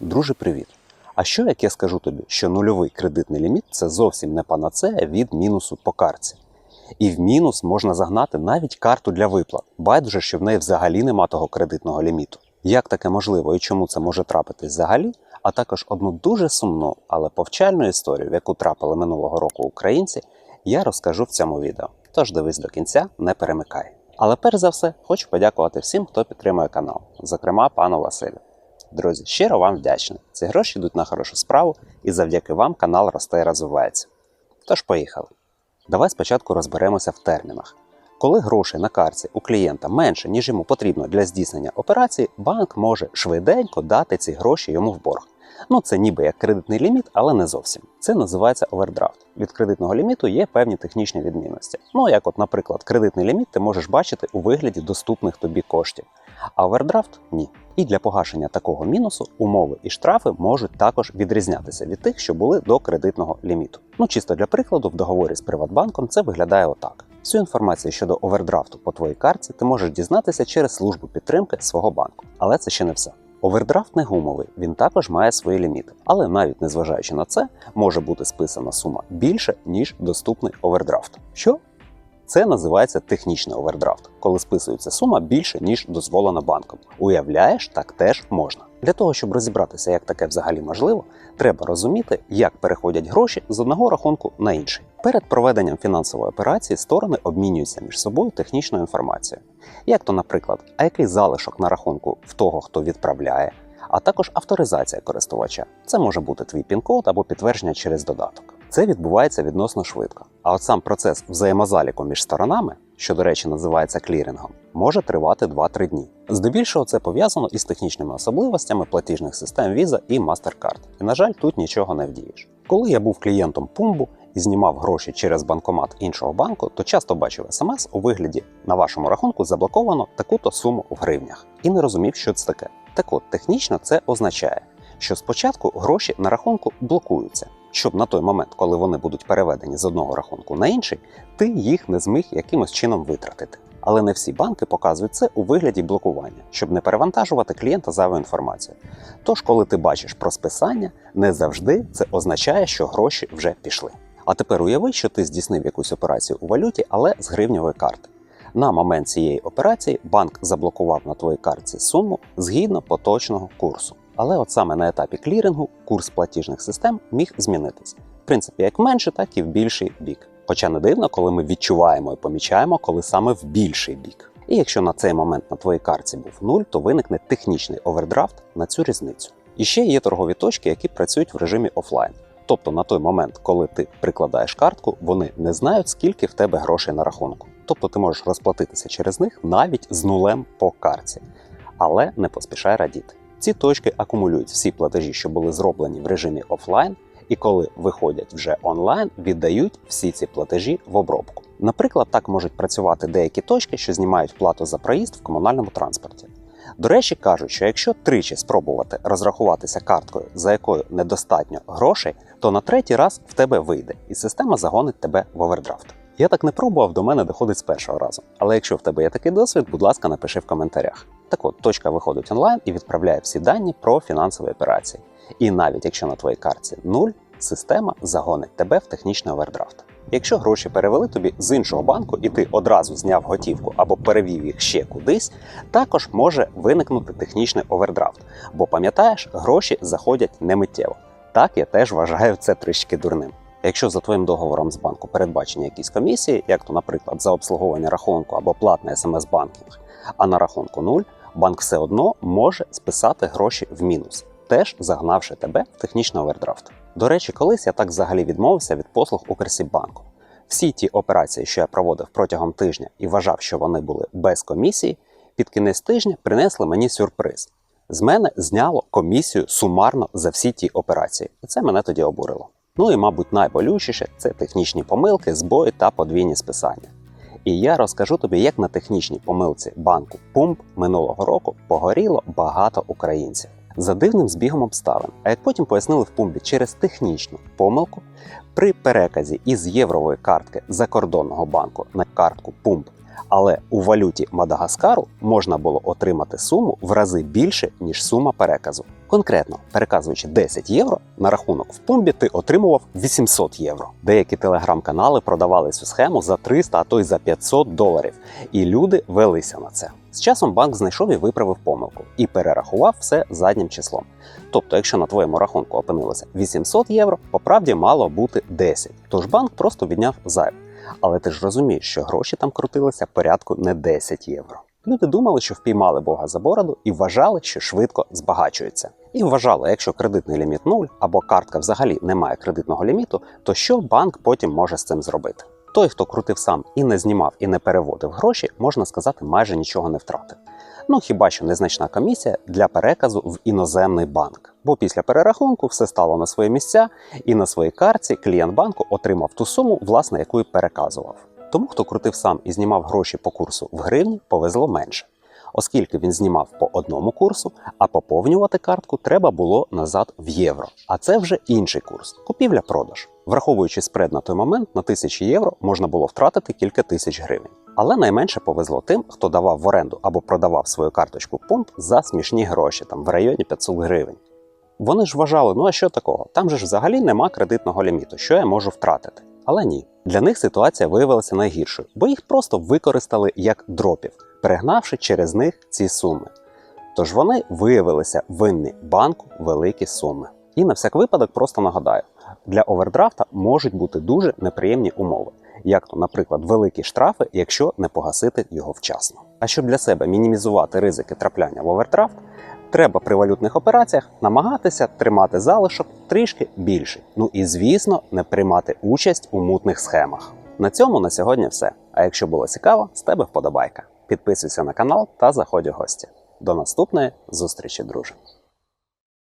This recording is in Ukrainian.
Друже, привіт! А що як я скажу тобі, що нульовий кредитний ліміт це зовсім не панацея від мінусу по картці? І в мінус можна загнати навіть карту для виплат, байдуже, що в неї взагалі нема того кредитного ліміту. Як таке можливо і чому це може трапитись взагалі? А також одну дуже сумну, але повчальну історію, в яку трапили минулого року українці, я розкажу в цьому відео. Тож дивись до кінця, не перемикай. Але перш за все, хочу подякувати всім, хто підтримує канал, зокрема пану Василю. Друзі, щиро вам вдячний. Ці гроші йдуть на хорошу справу, і завдяки вам канал росте і розвивається. Тож поїхали. Давай спочатку розберемося в термінах. Коли грошей на картці у клієнта менше, ніж йому потрібно для здійснення операції, банк може швиденько дати ці гроші йому в борг. Ну, це ніби як кредитний ліміт, але не зовсім. Це називається овердрафт. Від кредитного ліміту є певні технічні відмінності. Ну, як, от, наприклад, кредитний ліміт ти можеш бачити у вигляді доступних тобі коштів, а овердрафт ні. І для погашення такого мінусу умови і штрафи можуть також відрізнятися від тих, що були до кредитного ліміту. Ну, чисто для прикладу, в договорі з Приватбанком це виглядає отак. Всю інформацію щодо овердрафту по твоїй картці ти можеш дізнатися через службу підтримки свого банку. Але це ще не все. Овердрафт не гумовий, він також має свої ліміти, але навіть незважаючи на це, може бути списана сума більше, ніж доступний овердрафт. Що? Це називається технічний овердрафт, коли списується сума більше, ніж дозволена банком. Уявляєш, так теж можна. Для того, щоб розібратися, як таке взагалі можливо, треба розуміти, як переходять гроші з одного рахунку на інший. Перед проведенням фінансової операції сторони обмінюються між собою технічною інформацією. Як то, наприклад, а який залишок на рахунку в того, хто відправляє, а також авторизація користувача. Це може бути твій пін-код або підтвердження через додаток. Це відбувається відносно швидко. А от сам процес взаємозаліку між сторонами, що, до речі, називається клірінгом, може тривати 2-3 дні. Здебільшого це пов'язано із технічними особливостями платіжних систем Visa і MasterCard. І, на жаль, тут нічого не вдієш. Коли я був клієнтом Пумбу і знімав гроші через банкомат іншого банку, то часто бачив смс у вигляді на вашому рахунку заблоковано таку-то суму в гривнях і не розумів, що це таке. Так от, технічно це означає, що спочатку гроші на рахунку блокуються, щоб на той момент, коли вони будуть переведені з одного рахунку на інший, ти їх не зміг якимось чином витратити. Але не всі банки показують це у вигляді блокування, щоб не перевантажувати клієнта зайвою інформацією. Тож, коли ти бачиш про списання, не завжди це означає, що гроші вже пішли. А тепер уяви, що ти здійснив якусь операцію у валюті, але з гривньової карти. На момент цієї операції банк заблокував на твоїй картці суму згідно поточного курсу. Але от саме на етапі клірінгу курс платіжних систем міг змінитись. В принципі, як менше, так і в більший бік. Хоча не дивно, коли ми відчуваємо і помічаємо, коли саме в більший бік. І якщо на цей момент на твоїй картці був нуль, то виникне технічний овердрафт на цю різницю. І ще є торгові точки, які працюють в режимі офлайн. Тобто на той момент, коли ти прикладаєш картку, вони не знають, скільки в тебе грошей на рахунку. Тобто ти можеш розплатитися через них навіть з нулем по картці. Але не поспішай радіти. Ці точки акумулюють всі платежі, що були зроблені в режимі офлайн, і коли виходять вже онлайн, віддають всі ці платежі в обробку. Наприклад, так можуть працювати деякі точки, що знімають плату за проїзд в комунальному транспорті. До речі, кажуть, що якщо тричі спробувати розрахуватися карткою, за якою недостатньо грошей, то на третій раз в тебе вийде, і система загонить тебе в овердрафт. Я так не пробував, до мене доходить з першого разу. Але якщо в тебе є такий досвід, будь ласка, напиши в коментарях. Так от, точка виходить онлайн і відправляє всі дані про фінансові операції. І навіть якщо на твоїй картці нуль, система загонить тебе в технічний овердрафт. Якщо гроші перевели тобі з іншого банку, і ти одразу зняв готівку або перевів їх ще кудись, також може виникнути технічний овердрафт. Бо пам'ятаєш, гроші заходять немиттєво. Так я теж вважаю це трішки дурним. Якщо за твоїм договором з банку передбачені якісь комісії, як то, наприклад, за обслуговування рахунку або платний смс-банкінг, а на рахунку нуль, банк все одно може списати гроші в мінус, теж загнавши тебе в технічний овердрафт. До речі, колись я так взагалі відмовився від послуг Укрсіббанку. Всі ті операції, що я проводив протягом тижня і вважав, що вони були без комісії, під кінець тижня принесли мені сюрприз. З мене зняло комісію сумарно за всі ті операції, і це мене тоді обурило. Ну і, мабуть, найболючіше це технічні помилки, збої та подвійні списання. І я розкажу тобі, як на технічній помилці банку Пумп минулого року погоріло багато українців за дивним збігом обставин. А як потім пояснили в пумбі через технічну помилку, при переказі із єврової картки закордонного банку на картку Пумп, але у валюті Мадагаскару можна було отримати суму в рази більше, ніж сума переказу. Конкретно, переказуючи 10 євро на рахунок в пумбі, ти отримував 800 євро. Деякі телеграм-канали продавали цю схему за 300, а то й за 500 доларів, і люди велися на це. З часом банк знайшов і виправив помилку і перерахував все заднім числом. Тобто, якщо на твоєму рахунку опинилося 800 євро, по правді мало бути 10. Тож банк просто відняв зайве. Але ти ж розумієш, що гроші там крутилися порядку не 10 євро. Люди думали, що впіймали Бога за бороду і вважали, що швидко збагачуються. І вважали, якщо кредитний ліміт 0 або картка взагалі не має кредитного ліміту, то що банк потім може з цим зробити? Той, хто крутив сам і не знімав і не переводив гроші, можна сказати, майже нічого не втратив. Ну хіба що незначна комісія для переказу в іноземний банк. Бо після перерахунку все стало на свої місця, і на своїй картці клієнт банку отримав ту суму, власне, яку й переказував. Тому, хто крутив сам і знімав гроші по курсу в гривні, повезло менше, оскільки він знімав по одному курсу, а поповнювати картку треба було назад в євро. А це вже інший курс купівля-продаж. Враховуючи спред на той момент, на тисячі євро можна було втратити кілька тисяч гривень. Але найменше повезло тим, хто давав в оренду або продавав свою карточку пумп за смішні гроші, там в районі 500 гривень. Вони ж вважали, ну а що такого? Там же ж взагалі нема кредитного ліміту, що я можу втратити. Але ні, для них ситуація виявилася найгіршою, бо їх просто використали як дропів, перегнавши через них ці суми. Тож вони виявилися винні банку великі суми. І на всяк випадок просто нагадаю: для овердрафта можуть бути дуже неприємні умови, як то, наприклад, великі штрафи, якщо не погасити його вчасно. А щоб для себе мінімізувати ризики трапляння в овердрафт, треба при валютних операціях намагатися тримати залишок трішки більший. Ну і звісно, не приймати участь у мутних схемах. На цьому на сьогодні все. А якщо було цікаво, з тебе вподобайка. Підписуйся на канал та заходь у гості. До наступної зустрічі, друже!